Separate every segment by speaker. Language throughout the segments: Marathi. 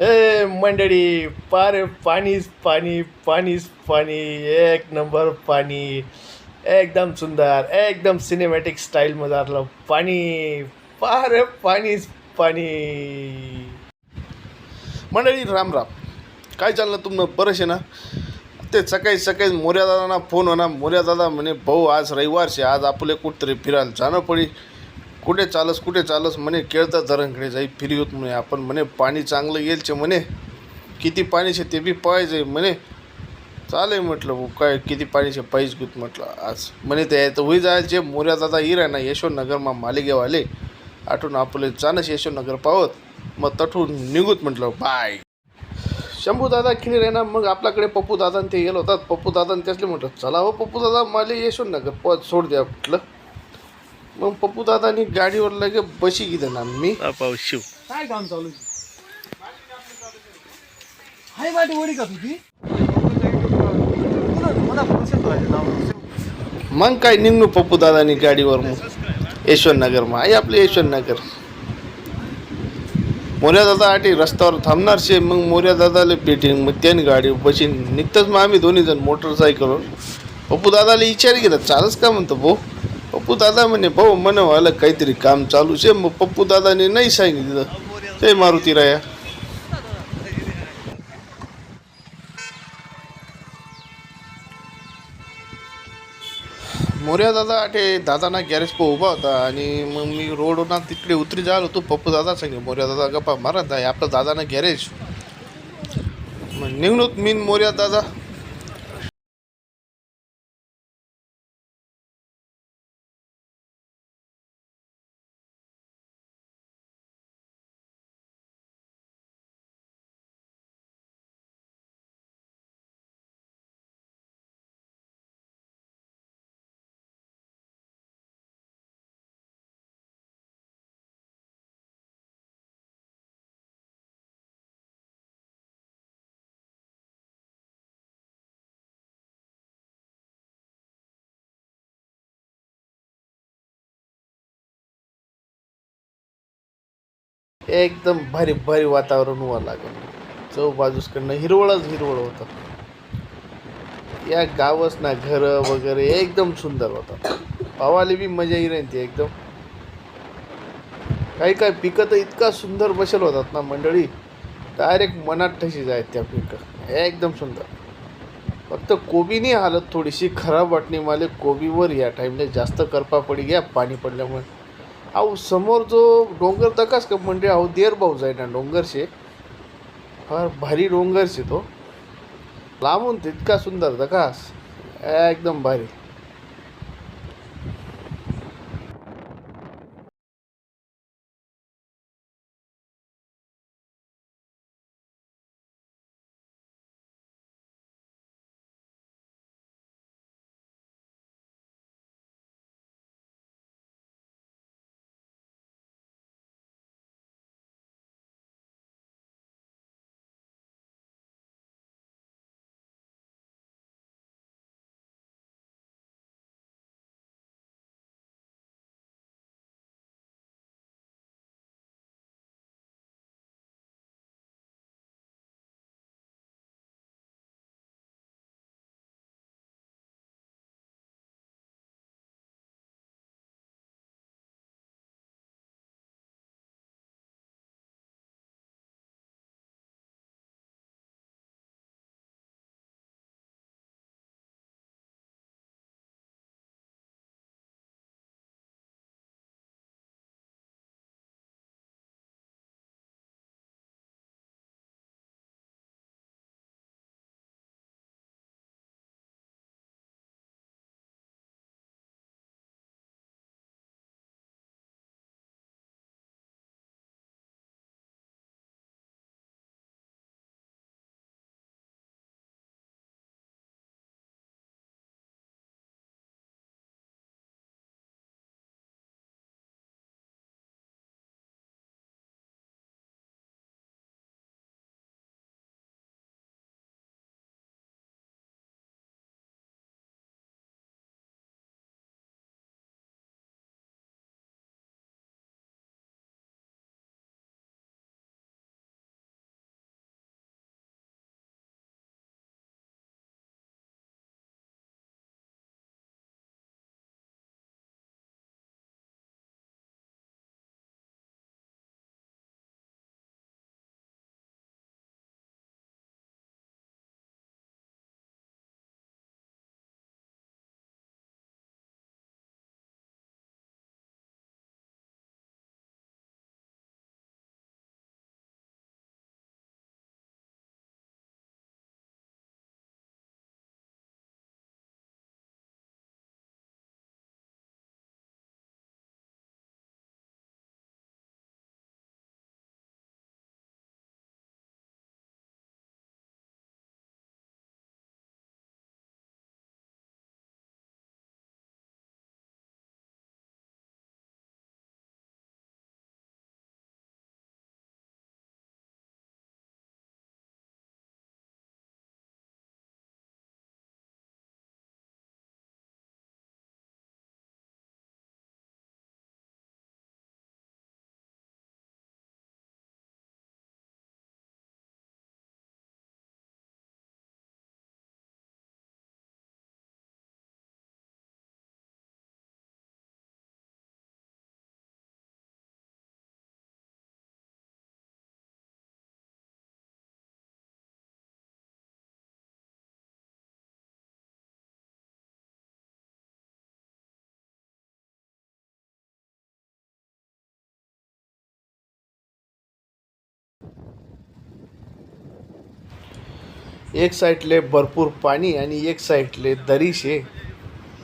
Speaker 1: ए मंडळी पार पाणीच पाणी पाणीच पाणी एक नंबर पाणी. एकदम सुंदर एकदम सिनेमॅटिक स्टाईलमधलं पाणी. पार पाणीच पाणी. मंडळी राम राम. काय चाललं तुमनं? बरंच आहे ना? ते सकाळी सकाळी मोर्या दादांना फोन होणार. मोर्या दादा म्हणे भाऊ आज रविवारचे आज आपले कुठतरी फिरायला जाणं पडी. कुठे चालस कुठे चालस म्हणे केळता धरणकडे जाई फिरवत म्हणे. आपण म्हणे पाणी चांगलं येलचे म्हणे. किती पाणीचे ते बी पाहिजे म्हणे. चालेल म्हटलं भाऊ काय किती पाणीचे पाहिजे गुत म्हटलं आज. म्हणे ते तर होई जायचे मोऱ्या दादा हिर आहे ना यशवंतनगरमा मालिकेवाले आठवून आपले जाणंच यशवंतनगर पावत. मग तठून निघूत म्हटलं बाय. शंभूदादा दादा आहे ना मग आपल्याकडे पप्पू दादा ते गेलो होतात. पप्पू दादा त्यासले म्हटलं चला हो पप्पू दादा मला यशवंतनगर प सोड द्या म्हटलं. मग पप्पू दादानी गाडीवर लगे बशी गेलं ना मी.
Speaker 2: पाऊ शिव.
Speaker 3: काय काम चालू आहे? हाय वाटी वडी का तुझी?
Speaker 1: मग काय निघलो पप्पू दादानी गाडीवर मग? यशवंतनगर मग. आहे आपलं यशवंतनगर. मोर्या दादा आठी रस्त्यावर थांबणार शे. मग मोर्या दादाला भेटीन. मग त्याने गाडी बशीन. निघतच मग आम्ही दोन्ही जण मोटरसायकलवर पप्पू दादाला विचार केला चालच का म्हणतो भाऊ? पप्पू दादा म्हणे भाऊ मन व्हायला काहीतरी काम चालू शे मग पप्पू दादाने नाही सांगितलं ते मारुती राया. मोर्या दादा आठे दादाना गॅरेज पो उभा होता आणि मग मी रोडवरना तिकडे उतरी जायला होतो. पप्पू दादा सांगे मोर्या दादा गप्पा मारत आहे आपलं दादाना गॅरेज मग निघणूत मी मोर्या दादा. एकदम भारी भारी वातावरण व्हावं लागलं. चौबाजूसकडनं हिरवळच हिरवळ होतं. या गावच ना घरं वगैरे एकदम सुंदर होतं. पावाली बी मजा येईल ती एकदम. काही काही पिकं तर इतका सुंदर बसेल होतात ना मंडळी. डायरेक्ट मनात ठशी जायत त्या पिकं. एकदम सुंदर. फक्त कोबी नाही हालत थोडीशी. खराब वाटणी मला कोबीवर या टाईमला जास्त करपा पडी घ्या पाणी पडल्यामुळे. अहो समोर जो डोंगर दकास का म्हणजे अहो देर भाऊ जाय ना डोंगरशे. फार भारी डोंगरशे तो. लांबून तितका सुंदर दकास एकदम भारी.
Speaker 2: एक साईडले भरपूर पाणी आणि एक साईडले दरी शे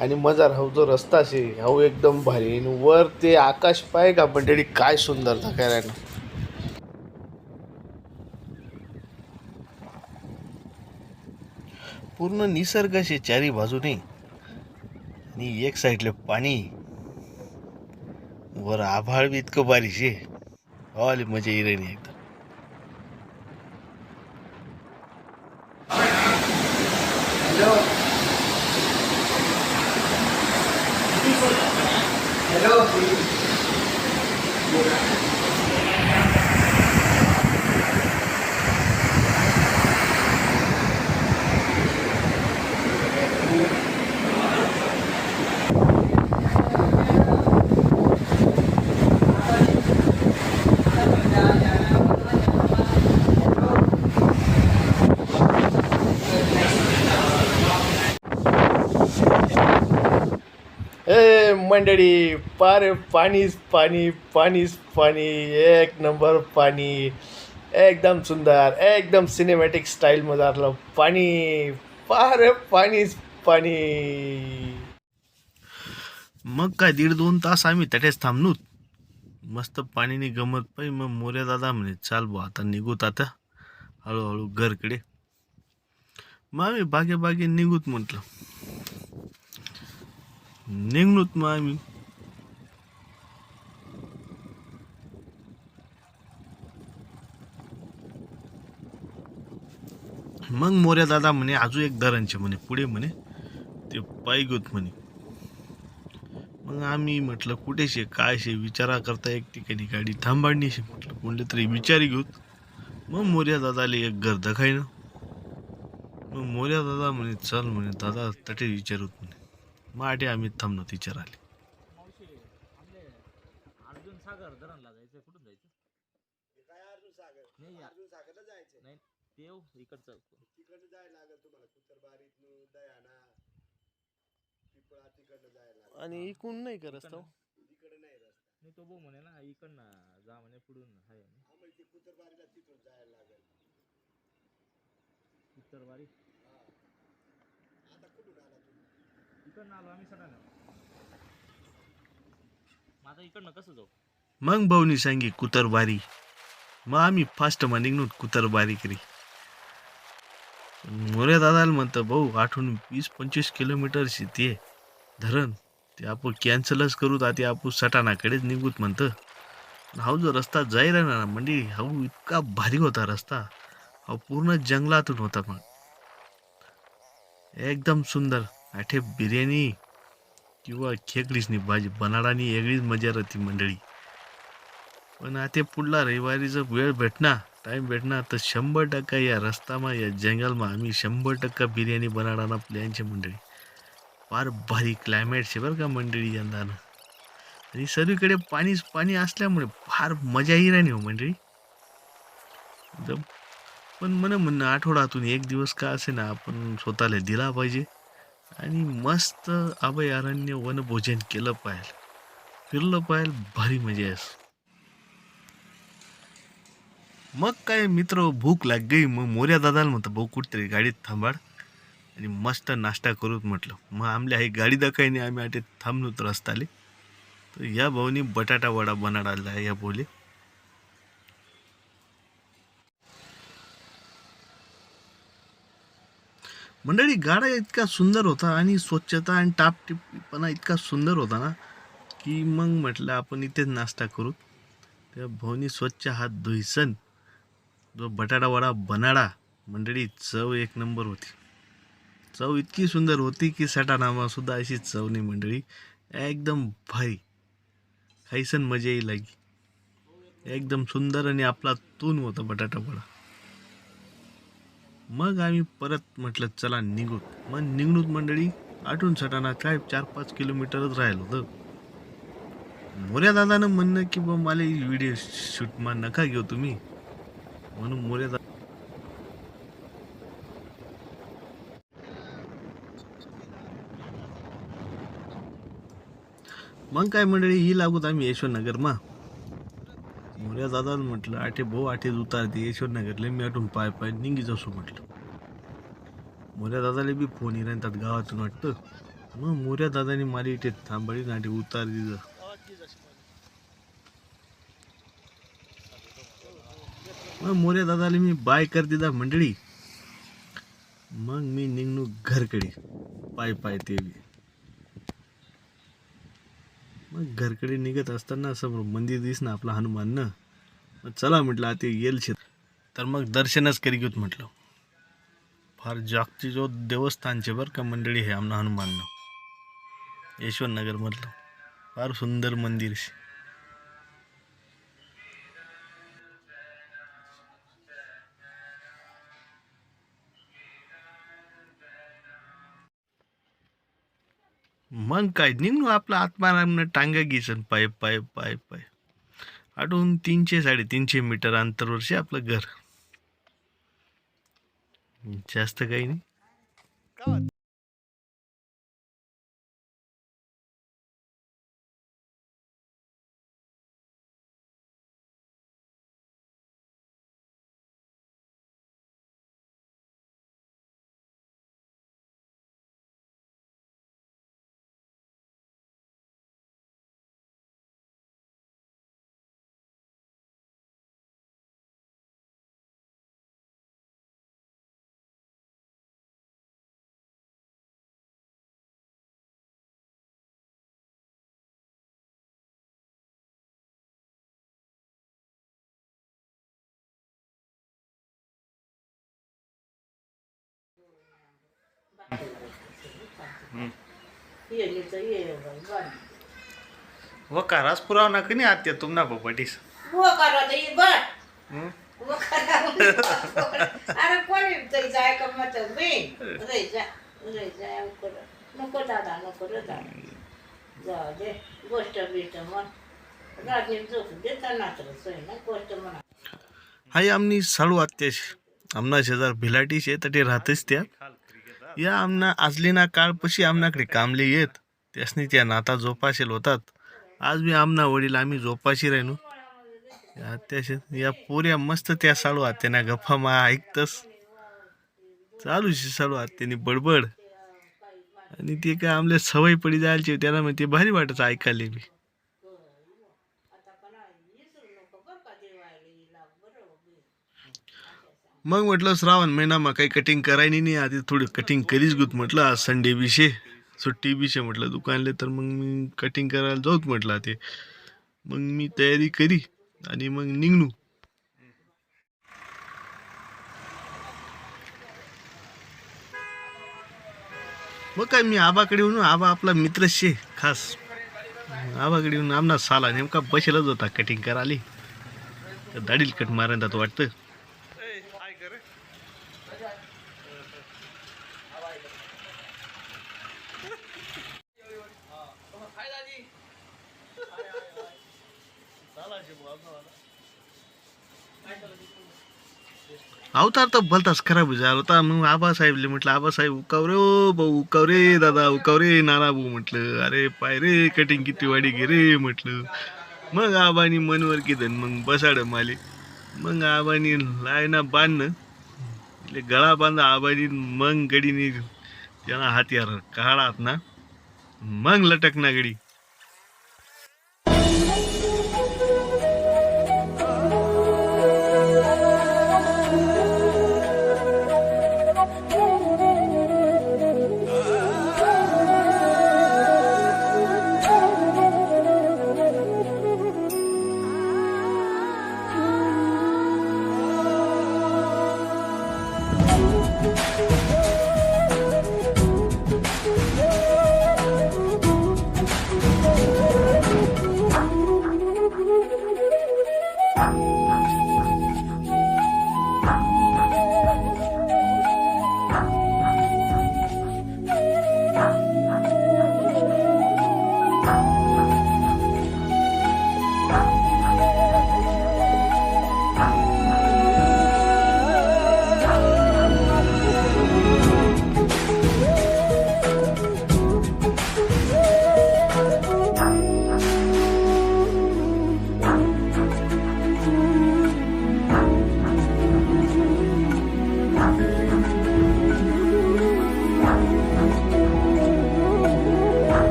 Speaker 2: आणि मजार हा जो रस्ता शे हा एकदम भारी. आणि वर ते आकाश पाय का मंडळी काय सुंदर दाखवायला पूर्ण निसर्ग शे चारी बाजूने आणि एक साईडले पाणी. वर आभाळ बी इतकं भारी शे. आली मजा येईल एकदम. ए मंडळी पार पाणीच पाणी पाणीच पाणी एक नंबर पाणी. एकदम सुंदर एकदम सिनेमॅटिक स्टाईलमधारलं पाणी. पार पाणीच पाणी. मग काय दीड दोन तास आम्ही तटेच थांबलोत मस्त पाणीने गमत पाहिजे मग मोर्या दादा म्हणे चाल बो आता निघूत आता. हळूहळू घरकडे. मग आम्ही बागे बागे निघूत म्हटलं. निघणूत मग आम्ही. मग मोर्या दादा म्हणे अजून एक दरांचे म्हणे पुढे म्हणे ते पायगुत म्हणे. मग आम्ही म्हटलं कुठे शे काय शे विचारा करता एक ठिकाणी गाडी थांबाडणी शे म्हटलं कोणले तरी विचारी घेऊत. मग मोर्या दादाले एक घर दखायनं. मग मोर्या दादा म्हणे चल म्हणे दादा तटे विचारूत आटे आम्ही थांबलो तिच्या आले.
Speaker 4: अर्जुन सागर धरणला जायचं कुठून जायचं नाही या- नाही देव इकडचं.
Speaker 2: आणि इकून नाही का रस्ता
Speaker 4: नाही तो भाऊ म्हणे ना इकडनं जा म्हणे पुढून आहे म्हणे. उत्तरवारी इकडनं आलो आम्ही सगळ्यांना मग आता इकडनं कसं जाऊ?
Speaker 2: मग भाऊनी सांगी कुतरबारी. मग आम्ही फास्ट मा निघलो कुतरबारी करी. मोऱ्या दादाला म्हणतं भाऊ आठवून वीस पंचवीस किलोमीटरची ते धरण ते आपण कॅन्सलच करू ते आपण सटाणाकडेच निघूत म्हणतं. हा जो रस्ता जाई ना म्हणजे हा इतका भारी होता रस्ता. हा पूर्ण जंगलातून होता मग. एकदम सुंदर. आठे बिर्याणी किंवा खेकडीसनी भाजी बनाडानी वेगळीच मजा राहते मंडळी. पण आता पुढला रविवारी जर वेळ भेटना टाईम भेटणार तर शंभर टक्का या रस्तामा या जंगलमा आम्ही शंभर टक्का बिर्याणी बनाडाना प्लॅनचे मंडळी. फार भारी क्लायमेट शे बरं का मंडळी यंदानं. आणि सर्वीकडे पाणीच पाणी असल्यामुळे फार मजाही राहणे हो मंडळी. पण मन म्हणणं आठवड्यातून एक दिवस का असे ना आपण स्वतःला दिला पाहिजे. आणि मस्त अभयारण्य वनभोजन केलं पाहिजे फिरलं पाहिजे भारी मजा आहे. मग काय मित्र भूक लाग गई मग मोऱ्या दादाला म्हणतो भाऊ कुठतरी गाडीत थांबाड आणि मस्त नाश्ता करूत म्हटलं. मग आमल्या ही गाडी दाखायने आम्ही आटे थांबलोत रस्ताले तर या भाऊनी बटाटा वडा बनाडाला या बोले. मंडळी गाडा इतका सुंदर होता आणि स्वच्छता आणि टापटिपणा इतका सुंदर होता ना की मग म्हटलं आपण इथेच नाश्ता करू. त्या भाऊनी स्वच्छ हात धुईसन जो बटाटा वडा बनाडा मंडळी चव एक नंबर होती. चव इतकी सुंदर होती की सटानामासुद्धा अशी चव नाही मंडळी एकदम भारी. खायसन मजा येईल लागी. एकदम सुंदर आणि आपला तून होता बटाटा वडा. मग आम्ही परत म्हटलं चला निघू मग निघणूत मंडळी आठून सटाना काय चार पाच किलोमीटरच राहिलो होतं. मोऱ्या दादानं म्हणणं की बा मला व्हिडिओ शूट मा नका घेऊ तुम्ही. म्हणून मोर्या दादा मग काय मंडळी ही लागूत आम्ही यशवंतनगर मा या दादा म्हटलं आठे भाऊ आठे उतार दे यशवंतनगरले मी आठून पाय पाय निघी जसो म्हटलं. मोऱ्या दादाला बी फोन येतात गावातून वाटतं. मग मोऱ्या दादाने मारी इथे थांबळी नाटे उतार दिलं. मग मोऱ्या दादाला मी बाय कर दिला मंडळी. मग मी निघणू घरकडे. पाय पाय ते बी. मग घरकडे निघत असताना समोर मंदिर दिसणं आपलं हनुमाननं. चला म्हटलं आता येईल शेत. तर मग दर्शनच करी घेऊत म्हटलं. फार जागती जो देवस्थानचे बरं का मंडळी हे आमना हनुमाननं. यशवंतनगरमधलं फार सुंदर मंदिर शे. मग काय निघू आपलं आत्मारामनं टांगा घ्यायचं पाय पाय पाय पाय. आठवून तीनशे साडेतीनशे मीटर अंतरवरशी आपलं घर. जास्त काही नाही. व कारास पुराव ना कनी आत्या
Speaker 5: तर तरी नको दादा नको रे दादा. जाऊ दे गोष्ट बिष्ट मग रात्री झोप देता नात्र सोय ना गोष्ट म्हणा.
Speaker 2: हाय आमनी साळू आमना शेजार भिलाटी शे तटे राहतेच त्या या आमना आजलीना काळपशी आमनाकडे कामले येत. त्यासनी त्या नाता जोपाशेल होतात. आज मी आमना वडील आम्ही जोपाशी राहिनो. या या पोऱ्या मस्त त्या साळू आत्याना गप्पा मा ऐकतस. चालू शे साळू आत्यानी बडबड. आणि ते काय आमले सवय पडी जायची त्याला मग ते भारी वाटत ऐकायला मी मग म्हटलं श्रावण महिना मग काही कटिंग करायनी नाही आधी थोडी कटिंग करीच गुत. म्हटलं आज संडे विषय सुट्टी विषय म्हटलं दुकानले तर मग मी कटिंग करायला जाऊत म्हटलं ते मग मी तयारी करी आणि मग निघणू. मग काय मी आबाकडे येऊन आबा आपला मित्र शे खास. आबाकडे येऊन आमना साला नेमका बसेलच होता कटिंग करायला. तर दाढील कट मारायला वाटतं. अवतार तर भलताच खराब झाला होता. मग आबासाहेबले म्हटलं आबासाहेब उकावरे ओ भाऊ उकावरे दादा उकावरे नाना भाऊ म्हटलं अरे पाय रे कटिंग किती वाडी घे रे म्हटलं. मग आबानी मनवर किदन मग बसाड माले. मग आबानी लायना बांधणं इले गळा बांधा आबानी मग गडीने त्यांना हात्यार काढात ना मग लटक ना गडी.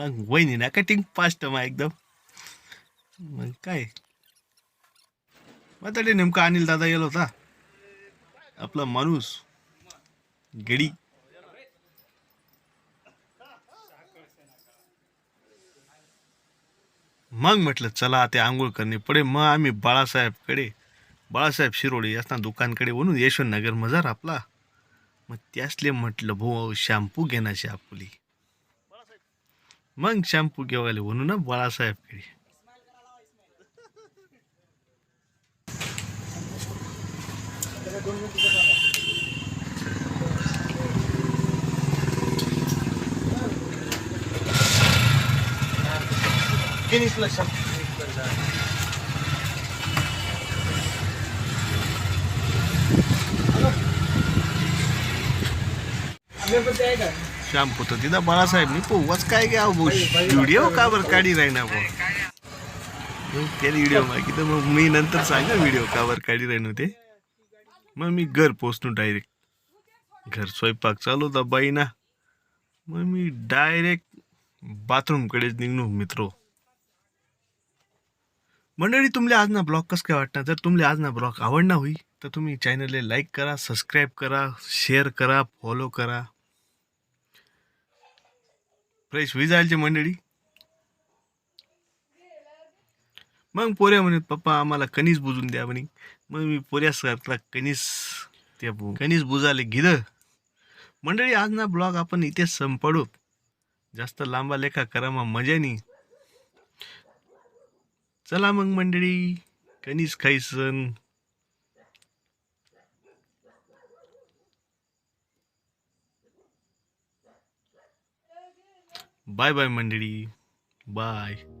Speaker 2: मग वहिनी ना कटिंग फास्ट मग एकदम. मग काय? मग तरी नेमका अनिल दादा गेला होता. आपला माणूस. गडी. मग म्हटलं चला ते आंघोळ करणे पडे. मग आम्ही बाळासाहेबकडे बाळासाहेब शिरोडे असताना दुकानकडे म्हणून यशवंतनगर मजार आपला. मग त्यासले म्हटलं भो शॅम्पू घेण्याची आपली. मग शॅम्पू घेवायला म्हणू ना बाळासाहेबकडे
Speaker 3: आहे का
Speaker 2: शॅम्पू तर तिथं बाळासाहेब मी पोवाच काय घ्या व्हिडिओ का बरं काढी राहिना भाऊ? मग व्हिडिओ माहिती तर मग मी नंतर सांगा व्हिडिओ का बरं काढी राहिनो ते. मग मी घर पोचतो डायरेक्ट घर स्वयंपाक चालू होता बाई ना मग मी डायरेक्ट बाथरूमकडेच निघणू मित्रो. मंडळी तुमले आज ना ब्लॉग कसं काय वाटणार? जर तुमले आज ना ब्लॉग आवडणार होई तर तुम्ही चॅनलला लाईक करा सबस्क्राईब करा शेअर करा फॉलो करा. फ्रेश होई मंडळी. मग पोऱ्या म्हणत पप्पा आम्हाला कणीस बुजून द्या म्हणे. मग मी पोऱ्यासारखा कणीस त्या बु- कणीस बुजाले गिद मंडळी आज ना ब्लॉग आपण इथे संपडू. जास्त लांबा लेखा करा मग मजा नाही. चला मग मंडळी कणीस खायसन बाय बाय मंडळी. बाय.